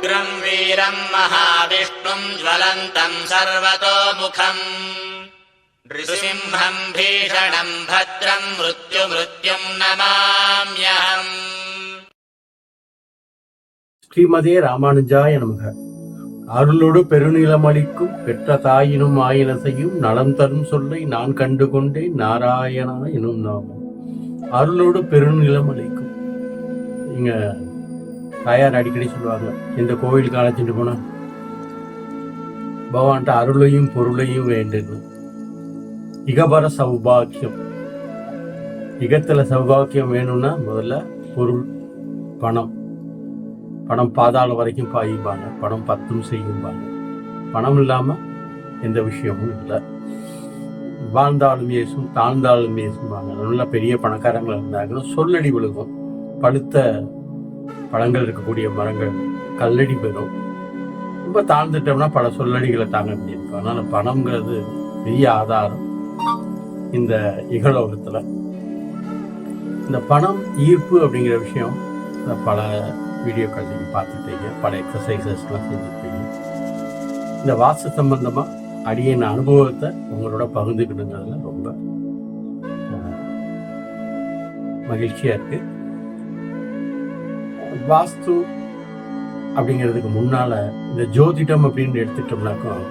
उग्रम् वीरम् महाविष्णुम् ज्वलन्तम् सर्वतोमुखम् नृसिंहम् भीषणम् भद्रम् मृत्युमृत्युम् नमाम्यहम् ஸ்ரீமதே ராமானுஜாய நமக அருளோடு பெருநிலமளிக்கும் பெற்ற தாயினும் ஆயினசையும் நலம் தரும் சொல்லை நான் கண்டு கொண்டேன் நாராயணா எனும் நாமம் அருளோடு பெருநிலம் அளிக்கும் இங்க தாயார் அடிக்கடி சொல்லுவாங்க இந்த கோவிலுக்கு அழைச்சிட்டு போனால் பகவான்கிட்ட அருளையும் பொருளையும் வேண்டும் இகபர சௌபாக்கியம். இகத்தில் சௌபாக்கியம் வேணும்னா முதல்ல பொருள் பணம். பணம் பாதாளம் வரைக்கும் பாயும்பாங்க பணம் பத்தும் செய்யும்பாங்க. பணம் இல்லாமல் எந்த விஷயமும் இல்லை. வாழ்ந்தாலும் ஏசும் தாழ்ந்தாலும் ஏசும்பாங்க நல்ல பெரிய பணக்காரங்கள் இருந்தாங்கன்னா சொல்லடி விழுகும். பழுத்த பழங்கள் இருக்கக்கூடிய மரங்கள் கல்லடி பெறும் ரொம்ப தாழ்ந்துட்டோம்னா பல சொல்லடிகளை தாங்க வேண்டியிருக்கும் அதனால பணம்ங்கிறது பெரிய ஆதாரம் இந்த இகலோகத்துல. இந்த பணம் ஈர்ப்பு அப்படிங்கிற விஷயம் பல வீடியோக்கள் நீங்கள் பார்த்துருப்பீங்க பல எக்ஸசைசஸ்லாம் செஞ்சுருப்பீங்க இந்த வாஸ்து சம்பந்தமாக அடியின் அனுபவத்தை உங்களோட பகிர்ந்துக்கணுங்கிறதுல ரொம்ப மகிழ்ச்சியாக இருக்கு. வாஸ்து அப்படிங்கிறதுக்கு முன்னால் இந்த ஜோதிடம் அப்படின்னு எடுத்துட்டோம்னாக்கும்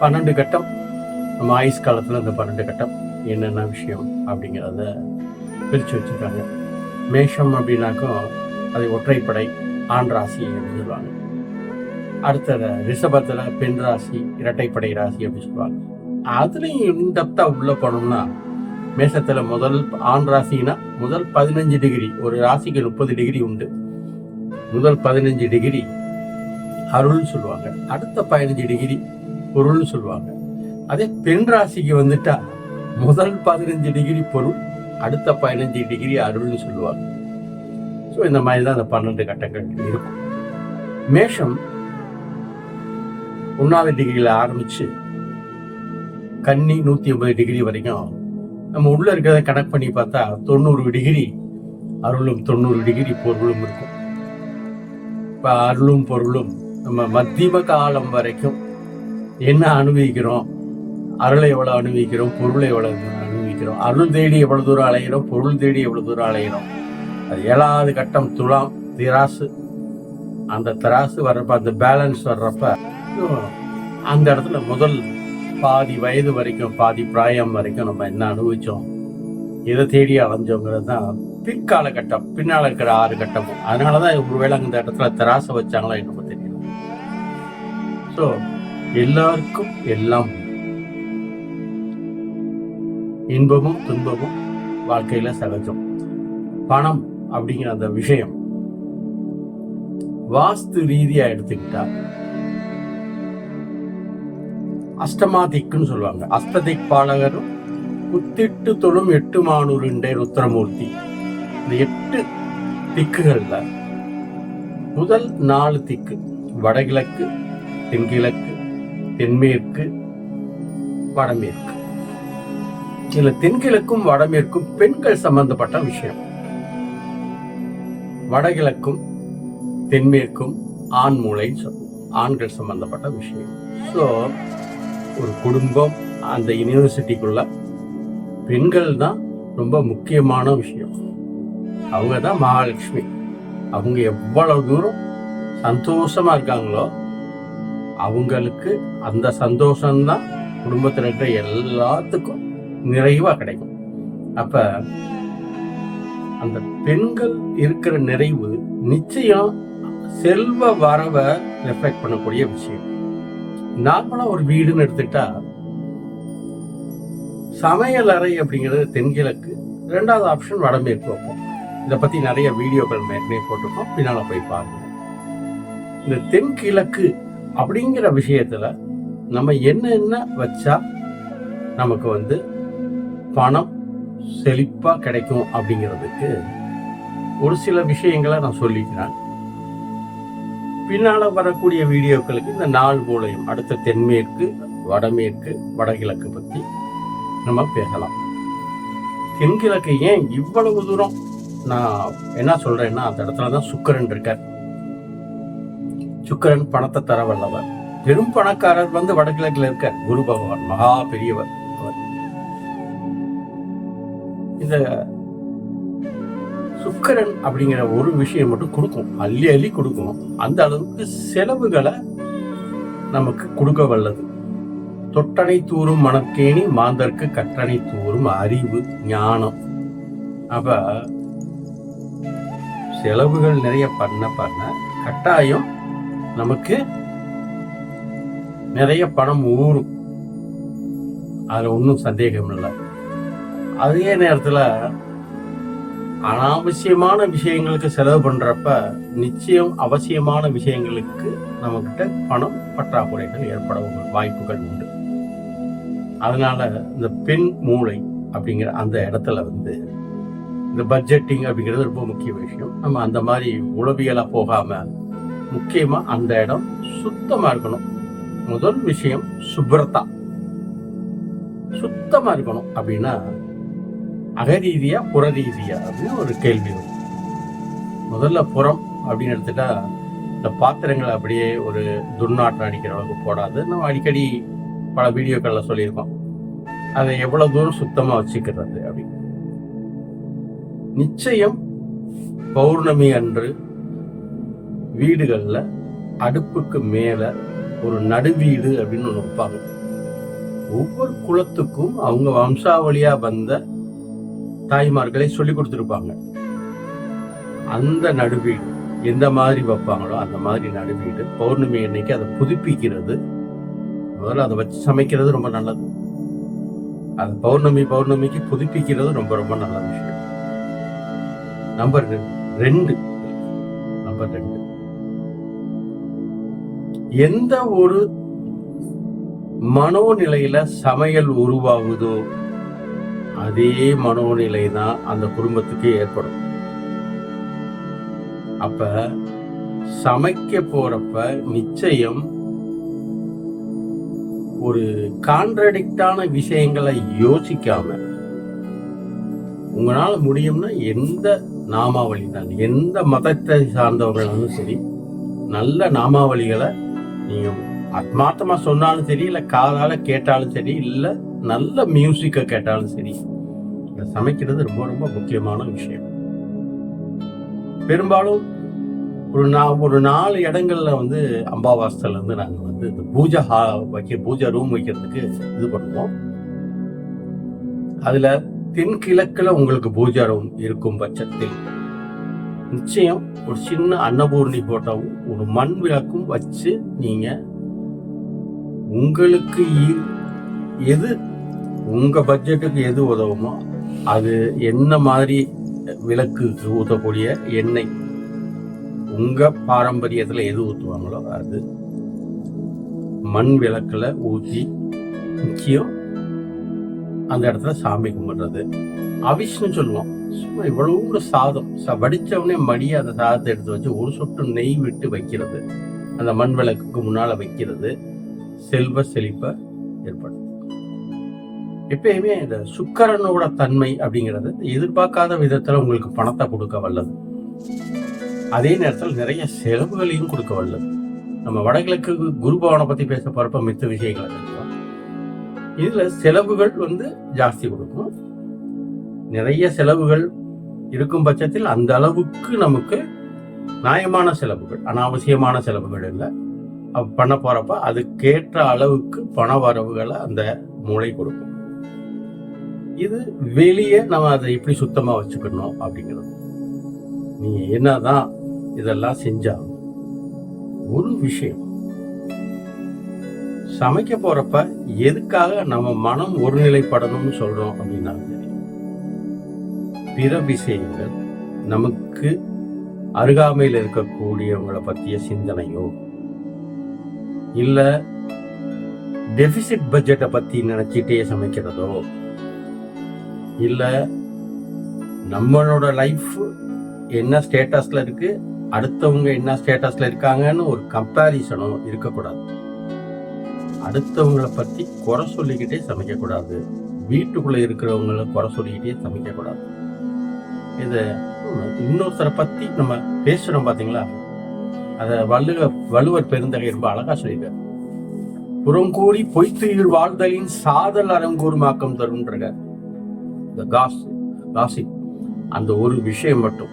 பன்னெண்டு கட்டம். நம்ம ஆயுஷ் காலத்தில் இந்த பன்னெண்டு கட்டம். என்னென்ன விஷயம் அப்படிங்கிறத பிரித்து வச்சுருக்காங்க. மேஷம் அப்படின்னாக்கும் அது ஒற்றைப்படை ஆண் ராசி அப்படின்னு சொல்லுவாங்க. அடுத்தது ரிஷபத்தில் பெண் ராசி இரட்டைப்படை ராசி அப்படின்னு சொல்லுவாங்க. அதுலேயும் இன்டெப்த்தாக உள்ளே போனோம்னா மேஷத்தில் முதல் ஆண் ராசினா முதல் பதினஞ்சு டிகிரி ஒரு ராசிக்கு முப்பது டிகிரி உண்டு. முதல் பதினஞ்சு டிகிரி அருள்னு சொல்லுவாங்க. அடுத்த பதினஞ்சு டிகிரி பொருள்னு சொல்லுவாங்க. அதே பெண் ராசிக்கு வந்துட்டா முதல் பதினஞ்சு டிகிரி பொருள் அடுத்த பதினஞ்சு டிகிரி அருள்னு சொல்லுவாங்க. ஸோ இந்த மாதிரி தான் அந்த பன்னெண்டு கட்டங்கள் இருக்கும். மேஷம் ஒன்றாவது டிகிரியில் ஆரம்பிச்சு கன்னி நூற்றி ஐம்பது டிகிரி வரைக்கும் நம்ம உள்ள இருக்கிறத கனெக்ட் பண்ணி பார்த்தா தொண்ணூறு டிகிரி அருளும் தொண்ணூறு டிகிரி பொருளும் இருக்கும். இப்போ அருளும் பொருளும் நம்ம மத்தியம காலம் வரைக்கும் என்ன அனுபவிக்கிறோம்? அருளை எவ்வளோ அனுபவிக்கிறோம்? பொருளை எவ்வளோ அனுபவிக்கிறோம்? அருள் தேடி எவ்வளோ தூரம் அலைகிறோம் பொருள் தேடி எவ்வளோ தூரம் அலைகிறோம் அது ஏழாவது கட்டம் துலாம் திராசு. அந்த திராசு வர்றப்ப அந்த பேலன்ஸ் வர்றப்ப அந்த இடத்துல முதல் பாதி வயது வரைக்கும் பாதி பிராயம் வரைக்கும் நம்ம என்ன அனுபவிச்சோம்? எதை தேடி அலைஞ்சோங்கிறது தான் பிற்கால கட்டம் பின்னால் இருக்கிற ஆறு கட்டமும் அதனால தான் ஒருவேளை அந்த இடத்துல திராசை வச்சாங்களா என்னமோ தெரியல. ஸோ எல்லாருக்கும் எல்லாம் இன்பமும் துன்பமும் வாழ்க்கையில சகஜம். பணம் அப்படிங்கிற அந்த விஷயம் வாஸ்து ரீதியா எடுத்துக்கிட்டா அஷ்டமா திக்குன்னு சொல்லுவாங்க. அஷ்டதிக் பாலகரும் குத்திட்டு தொழும் எட்டு மானூருண்டே ருத்ரமூர்த்தி. இந்த எட்டு திக்குகள்ல முதல் நாலு திக்கு வடகிழக்கு தென்கிழக்கு தென்மேற்கு வடமேற்கு. இதுல தென்கிழக்கும் வடமேற்கும் பெண்கள் சம்பந்தப்பட்ட விஷயம். வடகிழக்கும் தென்மேற்கும் ஆண் மூளை ஆண்கள் சம்பந்தப்பட்ட விஷயம். ஸோ ஒரு குடும்பம் அந்த யூனிவர்சிட்டிக்குள்ள பெண்கள் தான் ரொம்ப முக்கியமான விஷயம். அவங்க தான் மகாலட்சுமி. அவங்க எவ்வளவு தூரம் சந்தோஷமா இருக்காங்களோ அவங்களுக்கு அந்த சந்தோஷம்தான் குடும்பத்தில் இருக்கிற எல்லாத்துக்கும் நிறைவா கிடைக்கும். அப்ப அந்த பெண்கள் இருக்கிற நிறைவு நிச்சயம் செல்வ வரவை ரெஃப்ளெக்ட் பண்ணக்கூடிய விஷயம். நார்மலா ஒரு வீடுன்னு எடுத்துக்கிட்டா சமையல் அறை அப்படிங்கிறது தென்கிழக்கு. ரெண்டாவது ஆப்ஷன் வடமேற்கு வைப்போம். இதை பத்தி நிறைய வீடியோக்கள் மேற்கனவே போட்டிருக்கோம். பின்னால போய் பாருங்க. இந்த தென்கிழக்கு அப்படிங்கிற விஷயத்துல நம்ம என்னென்ன வச்சா நமக்கு வந்து பணம் செழிப்பா கிடைக்கும் அப்படிங்கிறதுக்கு ஒரு சில விஷயங்களை நான் சொல்லிக்கிறேன். பின்னால் வரக்கூடிய வீடியோக்களுக்கு இந்த நாள் மூலையும் அடுத்த தென்மேற்கு வடமேற்கு வடகிழக்கு பற்றி நம்ம பேசலாம். தென்கிழக்கு ஏன் இவ்வளவு தூரம்? நான் என்ன சொல்கிறேன்னா அந்த இடத்துல தான் சுக்கரன் இருக்கார். சுக்கரன் பணத்தை தர வல்லவர். பெரும் பணக்காரர் வந்து வடகிழக்கில் இருக்க குரு பகவான் மகா பெரியவர். அவர். இந்த சுக்கிரன் அப்படிங்கிற ஒரு விஷயம் மட்டும் கொடுக்கும் அள்ளி அள்ளி கொடுக்கும் அந்த அளவுக்கு செலவுகளை நமக்கு கொடுக்க வல்லது. தொட்டனை தூரும் மணற்கேணி மாந்தர்க்கு கற்றனை தூரும் அறிவு ஞானம். அப்ப செலவுகள் நிறைய பண்ண பண்ண கட்டாயம் நமக்கு நிறைய பணம் ஊறும். அதுல ஒன்றும் சந்தேகம் இல்லை அதே நேரத்துல அனாவசியமான விஷயங்களுக்கு செலவு பண்றப்ப நிச்சயம் அவசியமான விஷயங்களுக்கு நம்மகிட்ட பணம் பற்றாக்குறைகள் ஏற்பட வாய்ப்புகள் உண்டு. அதனால இந்த பெண் மூளை அப்படிங்கிற அந்த இடத்துல வந்து இந்த பட்ஜெட்டிங் அப்படிங்கிறது ரொம்ப முக்கிய விஷயம். நம்ம அந்த மாதிரி உளவியலா போகாம முக்கியமா அந்த இடம் சுத்தமா இருக்கணும். முதல் விஷயம் சுப்ரதா சுத்தமா இருக்கணும் அப்படின்னா அகரீதியா புறரீதியா அப்படின்னு ஒரு கேள்வி வரும். முதல்ல புறம் அப்படின்னு எடுத்துட்டா இந்த பாத்திரங்களை அப்படியே ஒரு துர்நாற்றம் அடிக்கிற அளவுக்கு போடாது. நம்ம அடிக்கடி பல வீடியோக்களில் சொல்லியிருக்கோம். அதை எவ்வளோ தூரம் சுத்தமாக வச்சுக்கிறது அப்படின்னு. நிச்சயம் பௌர்ணமி அன்று வீடுகளில் அடுப்புக்கு மேலே ஒரு நடுவீடு அப்படின்னு ஒன்று வைப்பாங்க. ஒவ்வொரு குலத்துக்கும் அவங்க வம்சாவளியாக வந்த தாய்மார்களை சொல்லி கொடுத்துருப்பாங்க. அந்த நடுவீடு எந்த மாதிரி வைப்பாங்களோ அந்த மாதிரி நடுவீடு பௌர்ணமி அன்னைக்கு அதை புதுப்பிக்கிறது. முதல்ல அதை வச்சு சமைக்கிறது ரொம்ப நல்லது. அது பௌர்ணமி பௌர்ணமிக்கு புதுப்பிக்கிறது ரொம்ப ரொம்ப நல்ல விஷயம். நம்பர் ரெண்டு. நம்பர் ரெண்டு. எந்த ஒரு மனோநிலையில சமையல் உருவாகுதோ அதே மனோநிலை தான் அந்த குடும்பத்துக்கு ஏற்படும். அப்ப சமைக்க போறப்ப நிச்சயம் ஒரு கான்ட்ரடிக்டான விஷயங்களை யோசிக்காம உங்களால முடியும்னா எந்த நாமாவளினாலும் எந்த மதத்தை சார்ந்தவர்களாலும் சரி நல்ல நாமாவளிகளை நீங்க ஆத்மார்த்தமா சொன்னாலும் சரி இல்ல காதால கேட்டாலும் சரி இல்ல நல்ல மியூசிக்கை கேட்டாலும் சரி இந்த சமைக்கிறது ரொம்ப ரொம்ப முக்கியமான விஷயம். பெரும்பாலும் ஒரு நா ஒரு நாலு இடங்கள்ல வந்து அம்பாவாசத்துலேருந்து நாங்கள் வந்து இந்த பூஜை ஹா வைக்க பூஜை ரூம் வைக்கிறதுக்கு இது பண்ணுவோம். அதில் தென்கிழக்கில் உங்களுக்கு பூஜை ரூம் இருக்கும் பட்சத்தில் நிச்சயம் ஒரு சின்ன அன்னபூர்ணி போட்டாவும் ஒரு மண் விளக்கும் வச்சு நீங்கள் உங்களுக்கு எது உங்க பட்ஜெட்டுக்கு எது உதவுமோ அது என்ன மாதிரி விளக்கு ஊற்றக்கூடிய எண்ணெய் உங்க பாரம்பரியத்துல எது ஊற்றுவாங்களோ அது மண் விளக்குல ஊற்றி முக்கியம் அந்த இடத்துல சாமி கும்பிடுறது. அவிஷ்ணு சொல்லுவோம் சும்மா இவ்வளவு சாதம். ச- மடியை அந்த சாதத்தை எடுத்து வச்சு ஒரு சொட்டு நெய் விட்டு வைக்கிறது. அந்த மண் விளக்குக்கு முன்னால வைக்கிறது. செல்வ செழிப்ப ஏற்படும் எப்பயுமே இந்த சுக்கரனோட தன்மை அப்படிங்கிறது எதிர்பார்க்காத விதத்துல உங்களுக்கு பணத்தை கொடுக்க வல்லது. அதே நேரத்தில் நிறைய செலவுகளையும் கொடுக்க வல்லது. நம்ம வடகிழக்கு குரு பவனை பத்தி பேச போறப்ப மித்த விஷயங்கள் பேசுவோம் இதுல செலவுகள் வந்து ஜாஸ்தி கொடுக்கும். நிறைய செலவுகள் இருக்கும் பட்சத்தில் அந்த அளவுக்கு நமக்கு நியாயமான செலவுகள் அனாவசியமான செலவுகள் இல்லை. பண்ண போறப்ப அதுக்கேற்ற அளவுக்கு பண வரவுகளை அந்த மூளை கொடுக்கும். இது வெளியே நம்ம அதை எப்படி சுத்தமா வச்சுக்கணும் அப்படிங்கிறது. நீ என்னதான் இதெல்லாம் செஞ்சாலும் ஒரு விஷயம். சமைக்க போறப்ப எதுக்காக நம்ம மனம் ஒருநிலைப்படணும்னு சொல்றோம் அப்படின்னா பிற விஷயங்கள் நமக்கு அருகாமையில் இருக்கக்கூடியவங்களை பற்றிய சிந்தனையோ இல்ல டெபிசிட் பட்ஜெட்டை பத்தி நினைச்சிட்டே சமைக்கிறதோ இல்லை நம்மளோட லைஃப் என்ன ஸ்டேட்டஸில் இருக்கு அடுத்தவங்க என்ன ஸ்டேட்டஸில் இருக்காங்கன்னு ஒரு கம்பேரிசனும் இருக்கக்கூடாது. அடுத்தவங்களை பற்றி குறை சொல்லிக்கிட்டே சமைக்கக்கூடாது. வீட்டுக்குள்ளே இருக்கிறவங்கள குறை சொல்லிக்கிட்டே சமைக்கக்கூடாது. இதை இன்னொருத்தரை பற்றி நம்ம பேசுகிறோம் பார்த்தீங்களா அதை வள்ளுவ வள்ளுவர் பெருந்தகை ரொம்ப அழகாக சொல்லியிருக்காரு. புறங்கூறி பொய்த்துயிர் வாழ்தலின் சாதல் அரங்கூர்மாக்கம் தரும்ன்ற இந்த காஸ் காசிப் அந்த ஒரு விஷயம் மட்டும்.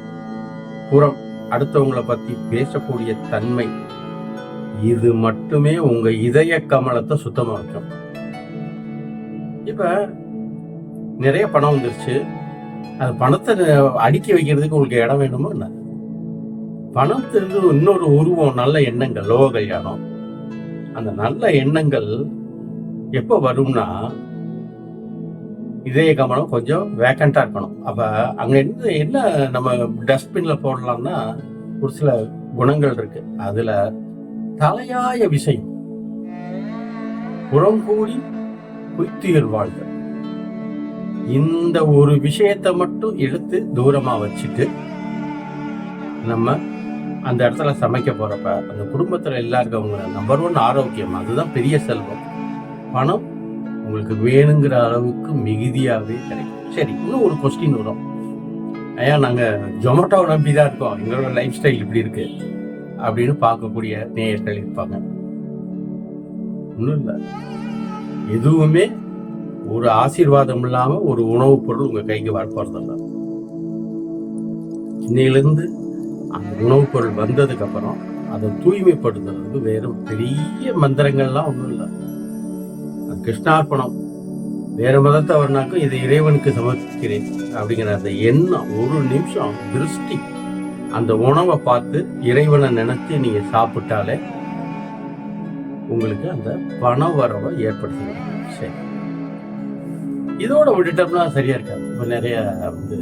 புறம் அடுத்தவங்களை பத்தி பேசக்கூடிய தன்மை இது மட்டுமே உங்க இதய கமலத்தை சுத்தமா வைக்கும். இப்ப நிறைய பணம் வந்துருச்சு. அந்த பணத்தை அடுக்கி வைக்கிறதுக்கு உங்களுக்கு இடம் வேணுமோ என்ன? பணத்துக்கு இன்னொரு உருவம் நல்ல எண்ணங்கள் லோக கல்யாணம் அந்த நல்ல எண்ணங்கள் எப்போ வரும்னா இதய கமலம் கொஞ்சம் வேக்கண்டா இருக்கணும். அப்ப அங்க என்ன என்ன நம்ம டஸ்ட்பின்ல போடலாம்னா ஒரு சில குணங்கள் இருக்கு. அதுல தலையாய விஷயம் புறங்கூடி பொய்த்துயர் வாழ்க. இந்த ஒரு விஷயத்தை மட்டும் எடுத்து தூரமா வச்சுட்டு நம்ம அந்த இடத்துல சமைக்க போறப்ப அந்த குடும்பத்துல எல்லாருக்கவங்க நம்பர் ஒன் ஆரோக்கியம். அதுதான் பெரிய செல்வம். பணம் உங்களுக்கு வேணுங்கிற அளவுக்கு மிகுதியாகவே கிடைக்கும். சரி இன்னும் ஒரு கொஸ்டின் வரும். ஐயா நாங்கள் ஜொமேட்டோவை நம்பி தான் இருக்கோம். எங்களோட லைஃப் ஸ்டைல் இப்படி இருக்கு. அப்படின்னு பார்க்கக்கூடிய நேயர்கள் இருப்பாங்க. ஒன்றும் இல்லை. எதுவுமே ஒரு ஆசீர்வாதம் இல்லாமல் ஒரு உணவுப் பொருள் உங்கள் கைக்கு வரப்போறதில்ல இன்னையிலேருந்து அந்த உணவுப் பொருள் வந்ததுக்கப்புறம் அதை தூய்மைப்படுத்துறதுக்கு வேறு பெரிய மந்திரங்கள்லாம் ஒன்றும் இல்லை. கிருஷ்ணார்ப்பணம் வேற மதத்தவர்னாக்கும் இதை இறைவனுக்கு சமர்ப்பிக்கிறேன் அப்படிங்கிற அந்த எண்ணம் ஒரு நிமிஷம் திருஷ்டி. அந்த உணவை பார்த்து இறைவனை நினைச்சு நீங்க சாப்பிட்டாலே உங்களுக்கு அந்த பண வரவை ஏற்படுத்துங்க சரி. இதோட விட்டுட்டோம்னா சரியா இருக்காது. இப்போ நிறைய வந்து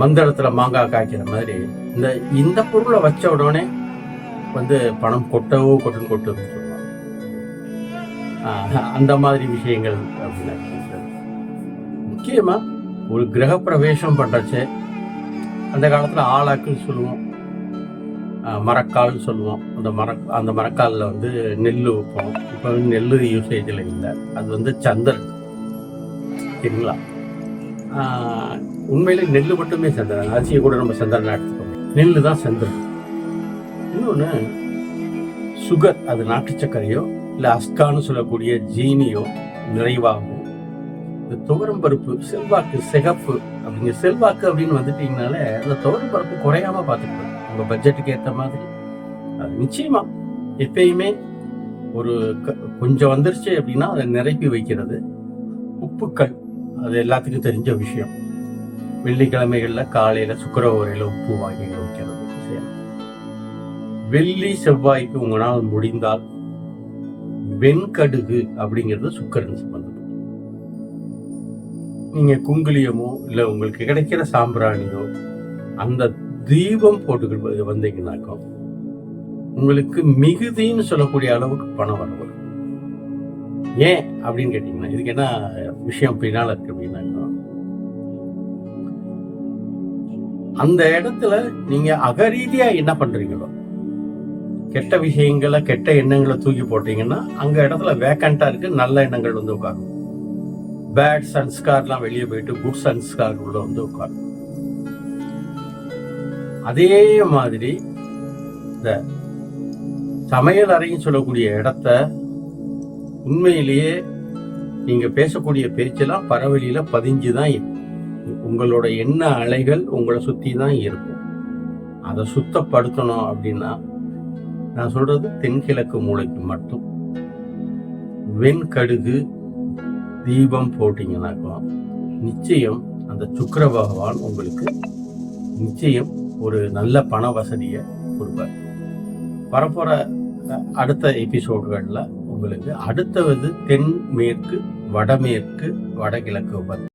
மந்திரத்துல மாங்காய் காய்க்கிற மாதிரி இந்த இந்த பொருளை வச்ச உடனே வந்து பணம் கொட்டவோ கொட்டுன்னு கொட்டு அந்த மாதிரி விஷயங்கள் அப்படின்னு சொல்றது. முக்கியமா ஒரு கிரக பிரவேசம் பண்றச்சு அந்த காலத்துல ஆளாக்குன்னு சொல்லுவோம். மரக்கால் மரக்கால்னு சொல்லுவோம். அந்த மர அந்த மரக்காலில் வந்து நெல் வைப்போம். இப்போ நெல் யூசேஜில் இல்லை. அது வந்து சந்திரன். சரிங்களா? உண்மையில் உண்மையிலே நெல் மட்டுமே சந்திரன். அரிசியை கூட நம்ம சந்திரன் எடுத்துக்கோம் நெல் தான் சந்திரன். இன்னொன்று சுகர் அது நாட்டு சர்க்கரையோ இல்லை அஸ்கான்னு சொல்லக்கூடிய ஜீனியோ நிறைவாகும். இந்த துவரம் பருப்பு செல்வாக்கு சிகப்பு அப்படிங்க செல்வாக்கு அப்படின்னு வந்துட்டீங்கனால அந்த துவரம் பருப்பு குறையாம பார்த்துக்கணும் உங்க பட்ஜெட்டுக்கு ஏற்ற மாதிரி. அது நிச்சயமா. எப்பயுமே ஒரு க- கொஞ்சம் வந்துருச்சு அப்படின்னா அதை நிரப்பி வைக்கிறது. உப்புக்கள் அது எல்லாத்துக்கும் தெரிஞ்ச விஷயம். வெள்ளிக்கிழமைகளில் காலையில் சுக்கரவரையில் உப்பு வாங்கி வைக்கிறது. வெள்ளி செவ்வாய்க்கு உங்களால் முடிந்தால் வெண்கடுகு அப்படிங்கிறது சுக்கரன் சம்பந்தம். நீங்க குங்குலியமோ இல்ல உங்களுக்கு கிடைக்கிற சாம்பிராணியோ அந்த தீபம் போட்டுக்கிட்டு வந்தீங்கன்னாக்கோ உங்களுக்கு மிகுதின்னு சொல்லக்கூடிய அளவுக்கு பணம் வரும். ஏன் அப்படின்னு கேட்டீங்கன்னா இதுக்கு என்ன விஷயம் பின்னால இருக்கு அப்படின்னாக்கா அந்த இடத்துல நீங்க அகரீதியா என்ன பண்றீங்களோ கெட்ட விஷயங்களை கெட்ட எண்ணங்களை தூக்கி போட்டீங்கன்னா அங்க இடத்துல வேக்கண்டா இருக்கு நல்ல எண்ணங்கள் வந்து உட்காரும். பேட் சன்ஸ்கார்லாம் வெளியே போயிட்டு குட் சன்ஸ்கார் உள்ள வந்து உட்காரும். அதே மாதிரி இந்த சமையல் அறைன்னு சொல்லக்கூடிய இடத்த உண்மையிலேயே நீங்க பேசக்கூடிய பேச்செல்லாம் பரவெளியில பதிஞ்சு தான் இருக்கும். உங்களோட எண்ண அலைகள் உங்களை சுத்தி தான் இருக்கும். அதை சுத்தப்படுத்தணும் அப்படின்னா நான் சொல்றது தென்கிழக்கு மூளைக்கு மட்டும். வெண்கடுகு தீபம் போட்டீங்கன்னாக்கா நிச்சயம் அந்த சுக்கர பகவான் உங்களுக்கு நிச்சயம் ஒரு நல்ல பண வசதியை கொடுப்பார். வரப்போற அடுத்த எபிசோடுகளில் உங்களுக்கு அடுத்தது தென்மேற்கு வடமேற்கு வடகிழக்கு